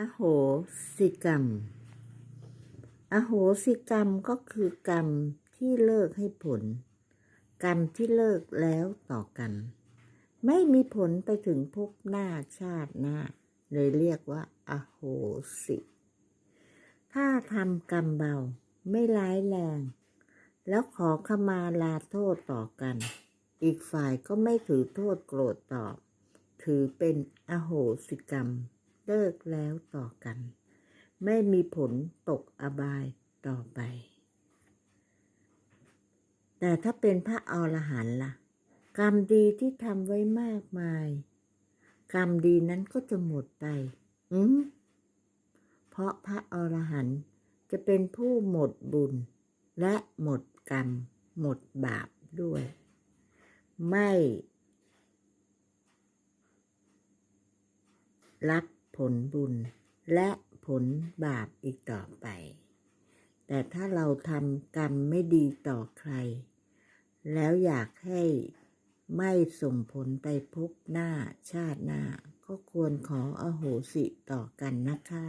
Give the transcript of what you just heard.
อโหสิกรรม อโหสิกรรมก็คือกรรมที่เลิกให้ผล กรรมที่เลิกแล้วต่อกัน ไม่มีผลไปถึงภพหน้าชาติหน้า เลยเรียกว่า อโหสิ ถ้าทำกรรมเบาไม่ร้ายแรง แล้วขอขมาลาโทษต่อกัน อีกฝ่ายก็ไม่ถือโทษโกรธตอบ ถือเป็นอโหสิกรรม เลิกแล้วต่อกัน ไม่มีผลตกอบายต่อไป แต่ถ้าเป็นพระอรหันต์ล่ะ กรรมดีที่ทำไว้มากมาย กรรมดีนั้นก็จะหมดไปอืมเพราะพระอรหันต์จะเป็นผู้หมดบุญ และหมดกรรม หมดบาปด้วย ไม่รับ ผลบุญและผลบาปอีกต่อไป แต่ถ้าเราทำกรรมไม่ดีต่อใคร แล้วอยากให้ไม่ส่งผลไปพบหน้าชาติหน้า ก็ควรขออโหสิต่อกันนะคะ